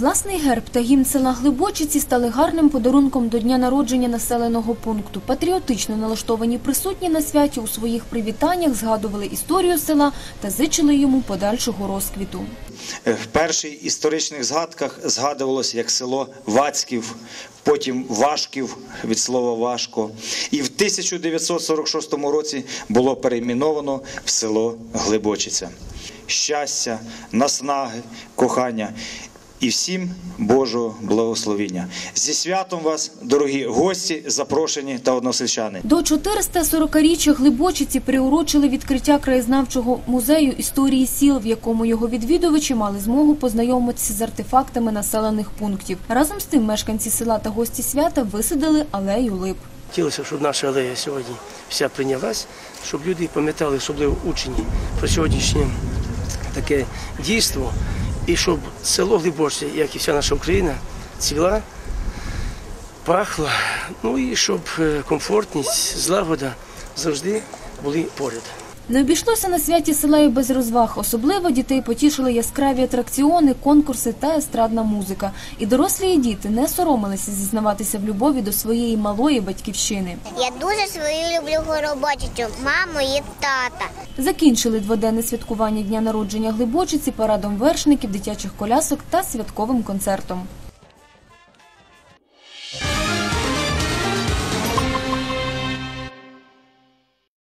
Власний герб та гімн села Глибочиці стали гарним подарунком до дня народження населеного пункту. Патріотично налаштовані присутні на святі у своїх привітаннях згадували історію села та зичили йому подальшого розквіту. Е, В перших історичних згадках згадувалося як село Вацьків, потім Вашків від слова важко. І в 1946 році було перейменовано в село Глибочиця. Щастя, наснаги, кохання і всім Божого благословіння. Зі святом вас, дорогі гості, запрошені та односельчани. До 440-річчя Глибочиці приурочили відкриття краєзнавчого музею історії сіл, в якому його відвідувачі мали змогу познайомитися з артефактами населених пунктів. Разом з тим мешканці села та гості свята висадили алею лип. Хотілося, щоб наша алея сьогодні вся прийнялась, щоб люди пам'ятали, особливо учні, про сьогоднішнє таке дійство, і щоб село Глибочце, як і вся наша Україна, ціла, пахла, ну і щоб е, комфортність, злагода завжди були поряд. Не обійшлося на святі села і без розваг. Особливо дітей потішили яскраві атракціони, конкурси та естрадна музика. І дорослі і діти не соромилися зізнаватися в любові до своєї малої батьківщини. Я дуже свою люблю горобочицю, маму і тата. Закінчили дводенне святкування дня народження Глибочиці парадом вершників, дитячих колясок та святковим концертом.